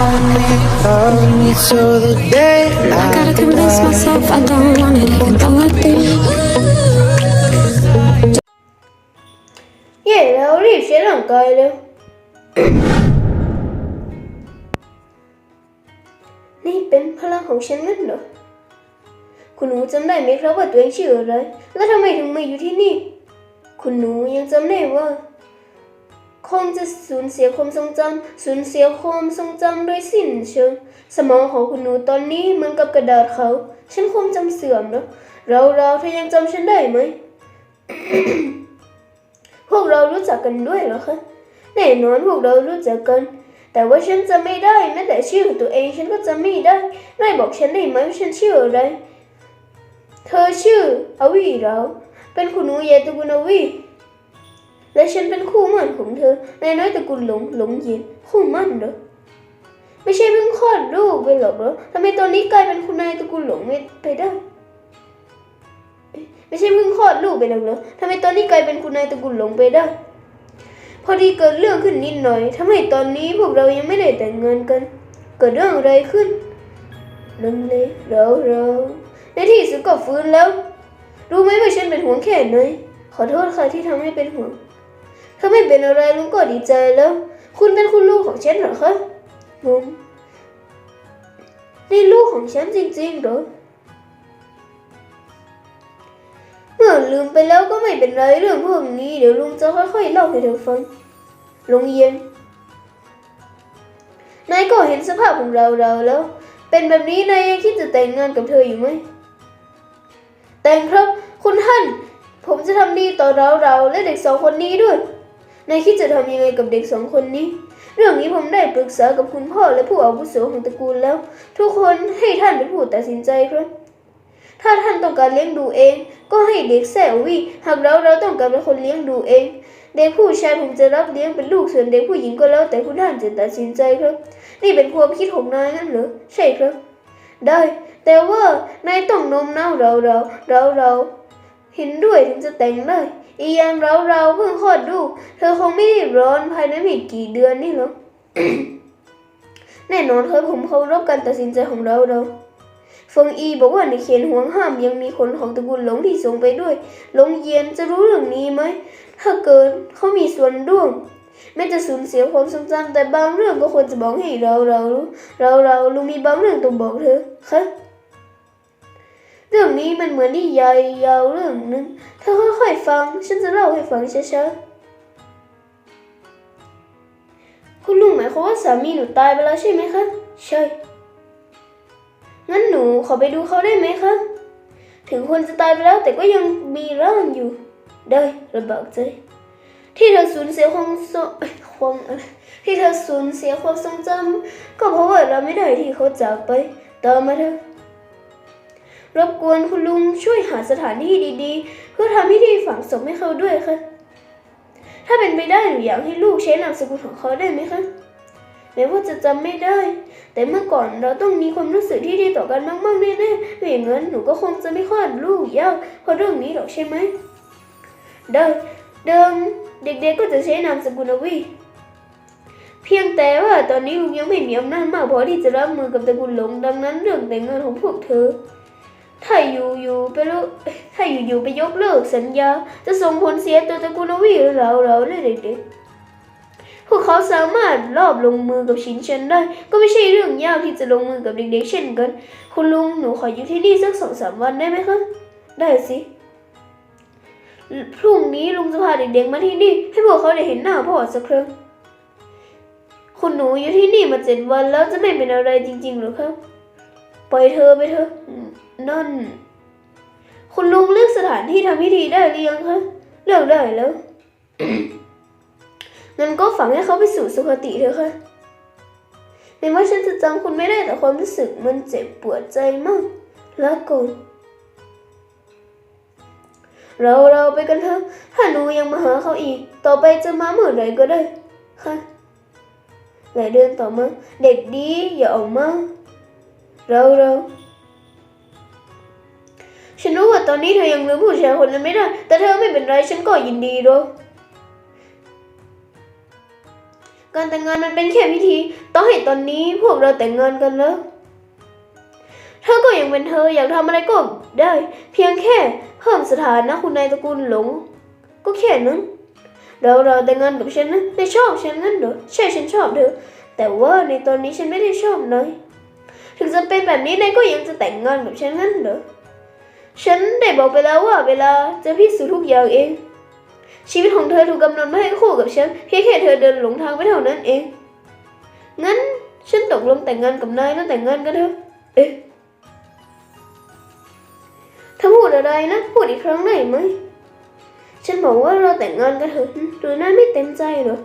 I I gotta convince myself I don't want it, even though I do. เย่แล้วรีบเช็ดร่างกายเร็วนี่เป็นพลังของฉันงั้นเหรอ คุณหนูจำได้ไหมครับว่าตัวเองชื่ออะไร และทำไมถึงมาอยู่ที่นี่ คุณหนูยังจำได้ว่า คงจะสูญเสียความทรงจำสูญเสียความทรงจำโดยสิ้นเชิง สมองของคุณหนูตอนนี้เหมือนกับกระดาษเขา ฉันความจำเสื่อมแล้วเราเราเธอยังจำฉันได้ไหม พวกเรารู้จักกันด้วยเหรอคะ แน่นอนพวกเรารู้จักกัน แต่ว่าฉันจะไม่ได้แม้แต่ชื่อตัวเองฉันก็จะไม่ได้นายบอกฉันได้ไหมว่าฉันชื่ออะไร เธอชื่ออวีเรา เป็นคุณหนูใหญ่ตระกูลอวี และฉันเป็นคู่มั่นของเธอในน้อยตระกูลหลงหลงเย็นคู่มั่นเหรอไม่ใช่เพิ่งคลอดลูกไปหรอกเหรอทำไมตอนนี้กลายเป็นคุณนายตระกูลหลงไม่ไปได้ ไม่ใช่เพิ่งคลอดลูกไปหรอกเหรอทำไมตอนนี้กลายเป็นคุณนายตระกูลหลงไปได้ พอดีเกิดเรื่องขึ้นนิดหน่อยทำให้ตอนนี้พวกเรายังไม่ได้แต่งงานกัน เกิดเรื่องอะไรขึ้นลังเลเราเราในที่สุดก็ฟื้นแล้ว รู้ไหมว่าฉันเป็นห่วงแค่ไหนขอโทษค่ะที่ทำให้เป็นห่วง ถ้าไม่เป็นอะไรลุงก็ดีใจแล้ว คุณเป็นคุณลูกของฉันเหรอคะงงนี่ลูกของฉันจริงๆเหรอ เมื่อลืมไปแล้วก็ไม่เป็นไรเรื่องพวกนี้เดี๋ยวลุงจะค่อยๆเล่าให้เธอฟังลุงเย็นนายก็เห็นสภาพของเราเราแล้ว เป็นแบบนี้นายยังคิดจะแต่งงานกับเธออยู่ไหม แต่งครับคุณท่าน ผมจะทำดีต่อเราเราและเด็กสองคนนี้ด้วย นายคิดจะทำยังไงกับเด็กสองคนนี้ เรื่องนี้ผมได้ปรึกษากับคุณพ่อและผู้อาวุโสของตระกูลแล้ว ทุกคนให้ท่านเป็นผู้ตัดสินใจครับ ถ้าท่านต้องการเลี้ยงดูเอง ก็ให้เด็กแซววีหากเราเราต้องการเป็นคนเลี้ยงดูเอง เด็กผู้ชายผมจะรับเลี้ยงเป็นลูกส่วนเด็กผู้หญิงก็แล้วแต่คุณท่านจะตัดสินใจครับ นี่เป็นความคิดของนายงั้นเหรอใช่ครับ ได้ แต่ว่านายต้องโน้มน้าวเราเราเราเราเห็นด้วยถึงจะแต่งได้ อีกอย่างเราเราเพิ่งคลอดลูก เธอคงไม่รีบร้อนภายในไม่กี่เดือนนี่หรอกแน่นอนครับผมเคารพการตัดสินใจของเราเราเฟิงอีบอกว่าในเขตห่วงห้ามยังมีคนของตระกูลหลงที่ส่งไปด้วยหลงเยียนจะรู้เรื่องนี้ไหม ถ้าเกิดเขามีส่วนร่วมแม้จะสูญเสียความทรงจำแต่บางเรื่องก็ควรจะบอกให้เราเรารู้เราเราลุงมีบางเรื่องต้องบอกเธอค่ะ เรื่องนี้มันเหมือนนิยายยาวเรื่องหนึงเธอค่อยๆฟัง ฉันจะเล่าให้ฟังช้าๆคุณลุงหมายความว่าสามีหนูตายไปแล้วใช่ไหมคะ ใช่ งั้นหนูขอไปดูเขาได้ไหมคะ ถึงคนจะตายไปแล้วแต่ก็ยังมีร่างอยู่ ได้ระบากใจ ที่เธอสูญเสียความทรงความอะไรที่เธอสูญเสียความทรงจำก็เพราะว่าเราไม่ได้ที่เขาจากไปต่อมาเถอะ รบกวนคุณลุงช่วยหาสถานที่ดีๆ เพื่อทำพิธีฝังศพให้เขาด้วยค่ะ ถ้าเป็นไปได้หนูอยากให้ลูกใช้นามสกุลของเขาได้ไหมคะแม้ว่าจะจำไม่ได้ แต่เมื่อก่อนเราต้องมีความรู้สึกที่ดีต่อกันมากๆแน่ๆไม่อย่างนั้นหนูก็คงจะไม่คลอดลูกยากเพราะเรื่องนี้หรอกใช่ไหมได้เดิมเด็กๆก็จะใช้นามสกุลวีเพียงแต่ว่าตอนนี้ลุงยังไม่มีอำนาจมากพอที่จะรับมือกับตระกูลหลงดังนั้นเรื่องแต่งงานของพวกเธอ ถ้าอยู่อยู่ไปล้วถ้าอยู่อยู่ไปยกเลิกสัญญา จะส่งผลเสียต่อตระกูลวีหรือเราเราและเด็กๆพวกเขาสามารถรอบลงมือกับชินเชนได้ ก็ไม่ใช่เรื่องยากที่จะลงมือกับเด็กๆเช่นกัน คุณลุงหนูขออยู่ที่นี่สักสองสามวันได้ไหมคะ ได้สิพรุ่งนี้ลุงจะพาเด็กๆมาที่นี่ ให้พวกเขาได้เห็นหน้าพ่อสักครั้งคุณหนูอยู่ที่นี่มาเจ็ดวันแล้วจะไม่เป็นอะไรจริงๆหรือครับปล่อยเธอไปเถอะ นั่น คุณลุงเลือกสถานที่ทำพิธีได้หรือยังคะเลือกได้แล้วงั้นก็ฝังให้เขาไปสู่สุคติเถอะค่ะแม้ว่าฉันจะจำคุณไม่ได้แต่ความรู้สึกมันเจ็บปวดใจมากแล้วก่อนเราเราไปกันเถอะถ้าหนูยังมาหาเขาอีก ต่อไปจะมาเมื่อไหร่ก็ได้ค่ะหลายเดือนต่อมา เด็กดีอย่าออกมาเราเรา ฉันรู้ว่าตอนนี้เธอยังลืมผู้ชายคนนั้นไม่ได้ แต่เธอไม่เป็นไรฉันก็ยินดีหรอกการแต่งงานมันเป็นแค่พิธี ต้องให้ตอนนี้พวกเราแต่งงานกันแล้ว เธอก็ยังเป็นเธออยากทำอะไรก็ได้ เพียงแค่เพิ่มสถานะคุณนายตระกูลหลง ก็แค่นั้นเราเราแต่งงานกับฉันนะไม่ชอบฉันงั้นเหรอใช่ฉันชอบเธอ แต่ว่าในตอนนี้ฉันไม่ได้ชอบนายถึงจะเป็นแบบนี้นายก็ยังจะแต่งงานกับฉันงั้นเหรอ ฉันได้บอกไปแล้วว่าเวลาจะพิสูจน์ทุกอย่างเอง ชีวิตของเธอถูกกำหนดมาให้คู่กับฉันเพียงแค่เธอเดินหลงทางไปเท่านั้นเอง งั้นฉันตกลงแต่งงานกับนายแล้วแต่งงานกันเถอะ เอ๊ะเธอพูดอะไรนะ พูดอีกครั้งได้ไหม ฉันบอกว่าเราแต่งงานกันเถอะหรือนายไม่เต็มใจเหรอ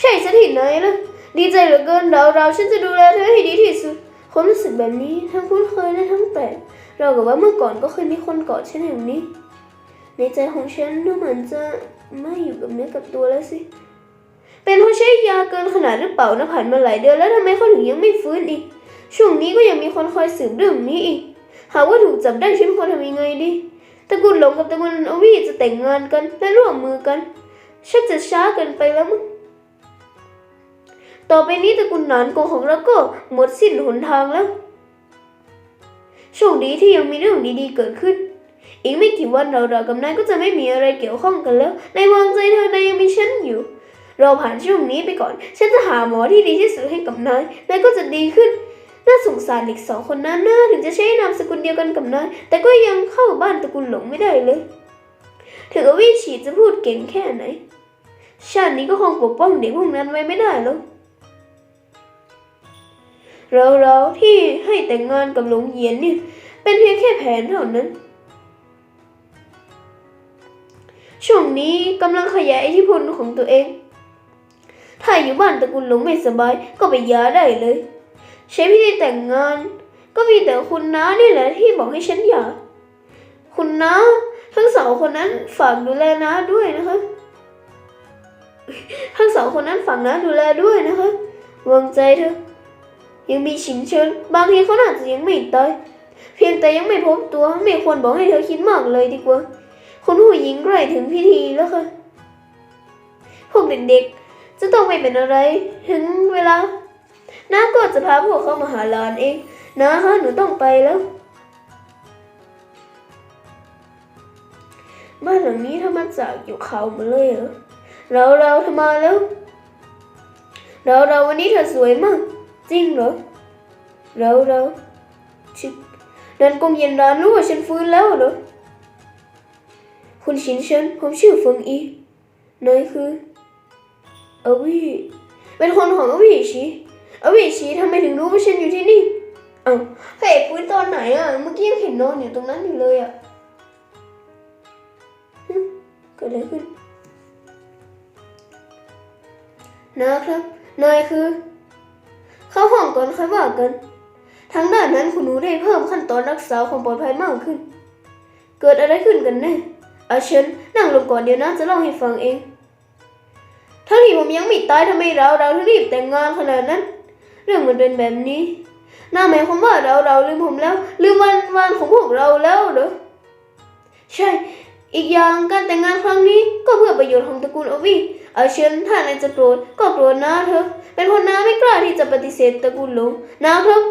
ใช่ฉันเห็นนายแล้วดีใจเหลือเกินเราเราฉันจะดูแลเธอให้ดีที่สุด ความรู้สึกแบบนี้ทั้งคุ้นเคยและทั้งแปลกเรากับว่าเมื่อก่อนก็เคยมีคนกอดฉันอย่างนี้ ในใจของฉันดูเหมือนจะไม่อยู่กับเนื้อกับตัวแล้วสิ เป็นเพราะใช้ยาเกินขนาดหรือเปล่านะผ่านมาหลายเดือนแล้วทำไมเขาถึงยังไม่ฟื้นอีก ช่วงนี้ก็ยังมีคนคอยสืบเรื่องนี้อีก หากว่าถูกจับได้ฉันควรทำยังไงดีตระกูลหลงกับตระกูลอวีจะแต่งงานกันและร่วมมือกันชักจะช้าเกินไปแล้วมั้ง ต่อไปนี้ตระกูลหนานโกของเราก็หมดสิ้นหนทางแล้ว โชคดีที่ยังมีเรื่องดีๆเกิดขึ้น อีกไม่กี่วันเราเรากับนายก็จะไม่มีอะไรเกี่ยวข้องกันแล้วในวางใจเธอนายยังมีฉันอยู่ เราผ่านช่วงนี้ไปก่อน ฉันจะหาหมอที่ดีที่สุดให้กับนาย นายก็จะดีขึ้น น่าสงสารเด็กสองคนนั้นนะถึงจะใช้นามสกุลเดียวกันกับนาย แต่ก็ยังเข้าบ้านตระกูลหลงไม่ได้เลย ถึงอวิฉีจะพูดเก่งแค่ไหน ชาตินี้ก็คงปกป้องเด็กพวกนั้นไว้ไม่ได้หรอก เราเราที่ให้แต่งงานกับหลงเหยียนเนี่ยเป็นเพียงแค่แผนเท่านั้น ช่วงนี้กำลังขยายอิทธิพลของตัวเอง ถ้าอยู่บ้านตระกูลหลงไม่สบายก็ไปย้าได้เลย ใช้พิธีแต่งงาน ก็มีแต่คุณน้านี่แหละที่บอกให้ฉันหย่าคุณน้าทั้งสองคนนั้นฝากดูแลน้าด้วยนะคะ ทั้งสองคนนั้นฝากน้าดูแลด้วยนะคะวางใจเถอะ ยังมีฉินเชิญบางทีเขาอาจจะยังไม่ตายเพียงแต่ยังไม่พบตัวไม่ควรบอกให้เธอคิดมากเลยดีกว่า คุณผู้หญิงใกล้ถึงพิธีแล้วค่ะ พวกเด็กๆ จะต้องไม่เป็นอะไร ถึงเวลาน้าก็จะพาพวกเขามาหาหลานเองนะคะหนูต้องไปแล้วบ้านหลังนี้ทำมาจากอยู่เขามดเลยเหรอเราเราทำมาแล้ว เราเราวันนี้เธอสวยมาก จริงเหรอเราเราชินันกงเย็นร้านรู้ว่าฉันฟื้นแล้วเหรอคุณชินเฉินผมชื่อเฟิงอีนายคืออวีเป็นคนของอวีชีอวีชีทำไมถึงรู้ว่าฉันอยู่ที่นี่เอ้าพระเอกฟื้นตอนไหนอะเมื่อกี้ยังเห็นนอนอยู่ตรงนั้นอยู่เลยอะเกิดอะไรขึ้นนะครับนายคือ เข้าห้องก่อนค่อยว่ากันทางด้านนั้นคุณหนูได้เพิ่มขั้นตอนรักษาความปลอดภัยมากขึ้น เกิดอะไรขึ้นกันแน่อาเชนนั่งลงก่อนเดี๋ยวนะจะเล่าให้ฟังเองทั้งที่ผมยังไม่ตายทำไมเราเราถึงรีบแต่งงานขนาดนั้น เรื่องมันเป็นแบบนี้น่าหมายความว่าเราเราลืมผมแล้วลืมวันวันของพวกเราแล้วเหรอใช่ อีกอย่างการแต่งงานครั้งนี้ก็เพื่อประโยชน์ของตระกูลโอวีอาเชนถ้านายจะโกรธก็โกรธนะเถอะเป็นคนน้าไม่กล้าที่จะปฏิเสธตระกูลหลงนะครับ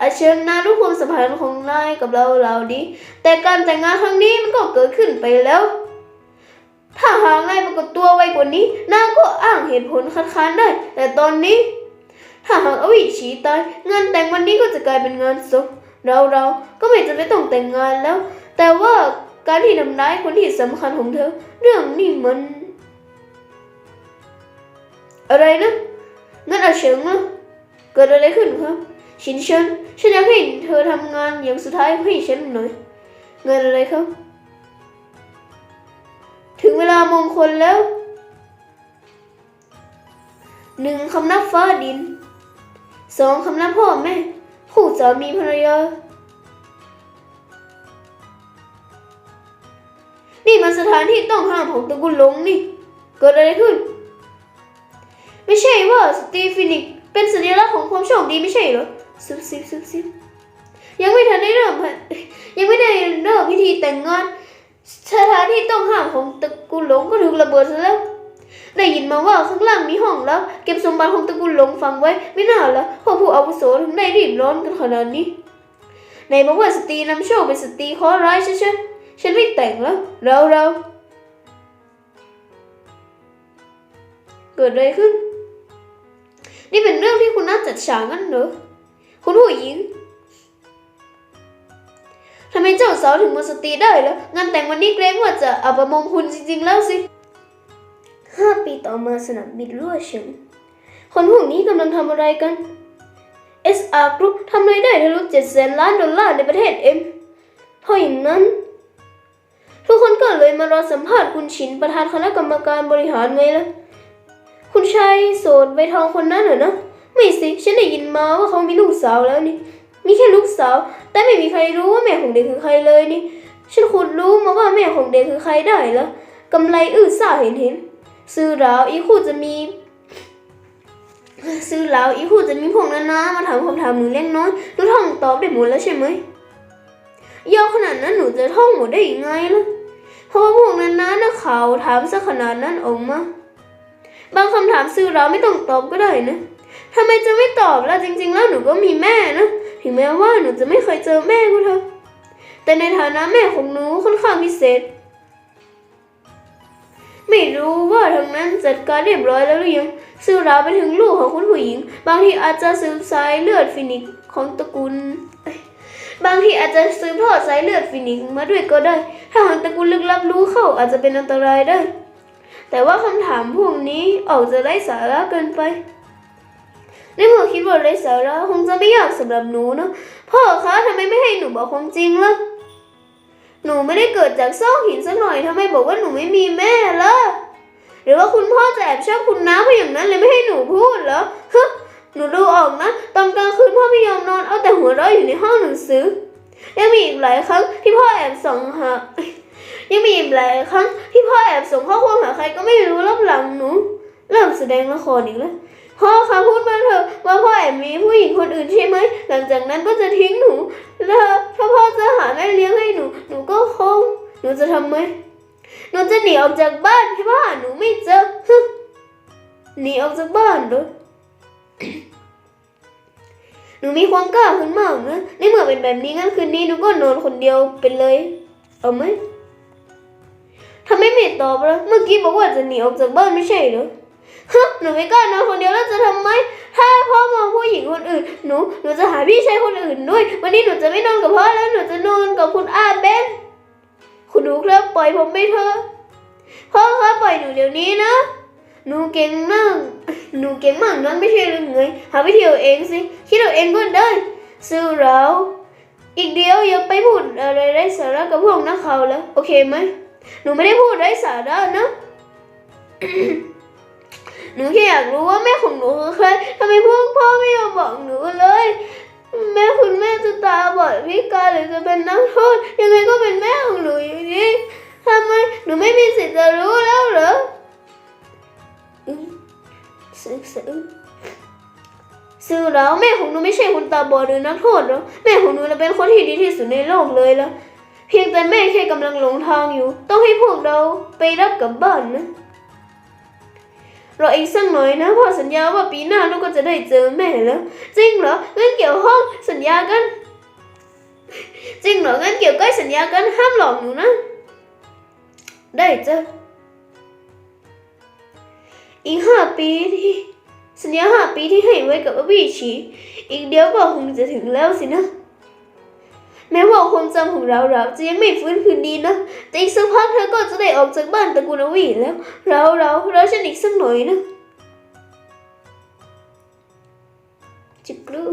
อาเชนนารู้ความสัมพันธ์ของนายกับเราเราดีแต่การแต่งงานครั้งนี้มันก็เกิดขึ้นไปแล้ว ถ้าหากนายปรากฏตัวไวกว่านี้นางก็อ้างเหตุผลคัดค้านได้ แต่ตอนนี้ ถ้าหากอวิชีตายงานแต่งวันนี้ก็จะกลายเป็นงานศพเราเราก็ไม่จะไม่ต้องแต่งงานแล้ว แต่ว่า การที่ทำร้ายคนที่สำคัญของเธอ เรื่องนี้มัน อะไรนะงั้นอาเฉิงอะเกิดอะไรขึ้นครับ ชินเชิญฉันอยากให้เธอทำงานอย่างสุดท้ายให้ฉันหน่อยงานอะไรครับ ถึงเวลามงคลแล้วหนึ่งคำนับฟ้าดินสองคำนับพ่อแม่ คู่สามีภรรยา นี่มันสถานที่ต้องห้ามของตระกูลหลงนี่ เกิดอะไรขึ้น ไม่ใช่ว่าสตีฟินิกเป็นสัญลักษณ์ของความโชคดีไม่ใช่เหรอซุบซิบซุบซิบยังไม่ทันได้เริ่มยังไม่ได้เริ่มพิธีแต่งงานสถานที่ต้องห้ามของตระกูลหลงก็ถูกระเบิดซะแล้ว ได้ยินมาว่าข้างล่างมีห้องลับเก็บสมบัติของตระกูลหลงฝังไว้ไม่น่าละพวกผู้อาวุโสถึงได้รีบร้อนกันขนาดนี้ไหนบอกว่าสตรีนำโชคเป็นสตรีข้อร้ายใช่ใช่ ฉันไม่แต่งแล้ว เราเราเกิดอะไรขึ้น นี่เป็นเรื่องที่คุณน่าจัดฉากงั้นเหรอ คุณผู้หญิงทำไมเจ้าสาวถึงมาสตีได้แล้วงานแต่งวันนี้เกรงว่าจะอับประมงคุณจริงๆแล้วสิห้าปีต่อมาสนามบินรั่วเฉิงคนพวกนี้กำลังทำอะไรกัน SR Group ทำรายได้ทะลุ7แสนล้านดอลลาร์ในประเทศเอ็มเพราะอย่างนั้น ทุกคนก็เลยมารอสัมภาษณ์คุณชินประธานคณะกรรมการบริหารไงล่ะ คุณชายโสดใบทองคนนั้นเหรอนะ ไม่สิ ฉันได้ยินมาว่าเขามีลูกสาวแล้วนี่ มีแค่ลูกสาว แต่ไม่มีใครรู้ว่าแม่ของเด็กคือใครเลยนี่ ฉันขุดรู้มาว่าแม่ของเด็กคือใครได้แล้วกำไรอื้อซ่าเห็นเห็น ซื้อราวอีคู่จะมีซื้อราวอีคู่จะมีพวกนั้นนะมาถามคำถามหนูเล็กน้อยหนูท่องตอบได้หมดแล้วใช่ไหมยาวขนาดนั้นหนูจะท่องหมดได้ยังไงล่ะ เพราะว่าพวกนั้นนะนักข่าถามซะขนาดนั้นออกมาบางคำถามซื้อเราไม่ต้องตอบก็ได้นะทำไมจะไม่ตอบล่ะจริง ๆ แล้วหนูก็มีแม่นะถึงแม้ว่าหนูจะไม่เคยเจอแม่ก็เถอะแต่ในฐานะแม่ของหนูค่อนข้างพิเศษ ไม่รู้ว่าทางนั้นจัดการเรียบร้อยแล้วหรือยังสื่อราไปถึงลูกของคุณผู้หญิง บางทีอาจจะสืบสายเลือดฟินิกของตระกูลเบางทีอาจจะสืบทอดสายเลือดฟินิกซ์มาด้วยก็ได้ ถ้าหากตระกูลลึกลับรู้เข้าอาจจะเป็นอันตรายได้ แต่ว่าคำถามพวกนี้ออกจะไร้สาระเกินไปในเมื่อคิดว่าไร้สาระคงจะไม่ยากสำหรับหนูนะพ่อคะทำไมไม่ให้หนูบอกความจริงล่ะหนูไม่ได้เกิดจากซอกหินสักหน่อยทำไมบอกว่าหนูไม่มีแม่ล่ะหรือว่าคุณพ่อจะแอบชอบคุณน้าเพราะอย่างนั้นเลยไม่ให้หนูพูดเหรอฮะ หนูดูออกนะ ตอนกลางคืนพ่อไม่ยอมนอนเอาแต่หัวเราะอยู่ในห้องหนังสือ ยังมีอีกหลายครั้งที่พ่อแอบส่งหา ยังมีอีกหลายครั้งที่พ่อแอบส่งข้อความหาใครก็ไม่รู้รับหลังหนู เริ่มแสดงละครอีกแล้วพ่อคะพูดมาเถอะว่าพ่อแอบมีผู้หญิงคนอื่นใช่ไหมหลังจากนั้นก็จะทิ้งหนูแล้วถ้าพ่อจะหาแม่เลี้ยงให้หนู หนูก็คงหนูจะทำไหมหนูจะหนีออกจากบ้านให้พ่อหาหนูไม่เจอหนีออกจากบ้านเหรอ หนูมีความกล้าขึ้นมากนะในเมื่อเป็นแบบนี้งั้นคืนนี้หนูก็นอนคนเดียวไปเลย เอาไหมทำไมไม่ตอบล่ะเมื่อกี้บอกว่าจะหนีออกจากบ้านไม่ใช่เหรอฮะหนูไม่กล้านอนคนเดียวแล้วจะทำไม ถ้าพ่อมองผู้หญิงคนอื่น หนู หนูจะหาพี่ชายคนอื่นด้วย วันนี้หนูจะไม่นอนกับพ่อแล้ว หนูจะนอนกับคุณอาเบน คุณดูครับปล่อยผมไปเถอะ พ่อครับปล่อยหนูเดี๋ยวนี้นะ หนูเก่งมาก หนูเก่งมากนั้นไม่ใช่หรือไงหาวิธีเอาเองสิ คิดเอาเองก็ได้ซื้อเรา อีกเดียวอย่าไปพูดอะไรไร้สาระกับพวกนักข่าวแล้วโอเคไหม หนูไม่ได้พูดไร้สาระนะ หนูแค่อยากรู้ว่าแม่ของหนูคือใครทำไมพวกพ่อไม่ยอมบอกหนูเลย แม่คุณแม่จะตาบอดพิการหรือจะเป็นนักโทษยังไงก็เป็นแม่ของหนูอยู่ดีทำไมหนูไม่มีสิทธิ์จะรู้แล้วเหรอ อืมซึ้งซึ้งซื่อแล้วแม่ของหนูไม่ใช่คนตาบอดหรือนักโทษหรอแม่ของหนูน่ะเป็นคนที่ดีที่สุดในโลกเลยละเพียงแต่แม่แค่กำลังหลงทางอยู่ ต้องให้พวกเราไปรับกลับบ้านนะรออีกสักหน่อยนะพ่อสัญญาว่าปีหน้าลูกก็จะได้เจอแม่แล้ว จริงเหรองั้นเกี่ยวห้องสัญญากัน จริงเหรองั้นเกี่ยวก้อยสัญญากันห้ามหลอกหนูนะ ได้จ้ะ อีกห้าปีที่สัญญาห้าปีที่ให้ไว้กับอวีชี อีกเดียวก็คงจะถึงแล้วสินะ แม้ว่าความจำของเราเราจะยังไม่ฟื้นคืนดีนะ แต่อีกสักพักเธอก็จะได้ออกจากบ้านตระกูลอวีแล้ว เราเราเราฉันอีกสักหน่อยนะจิกรู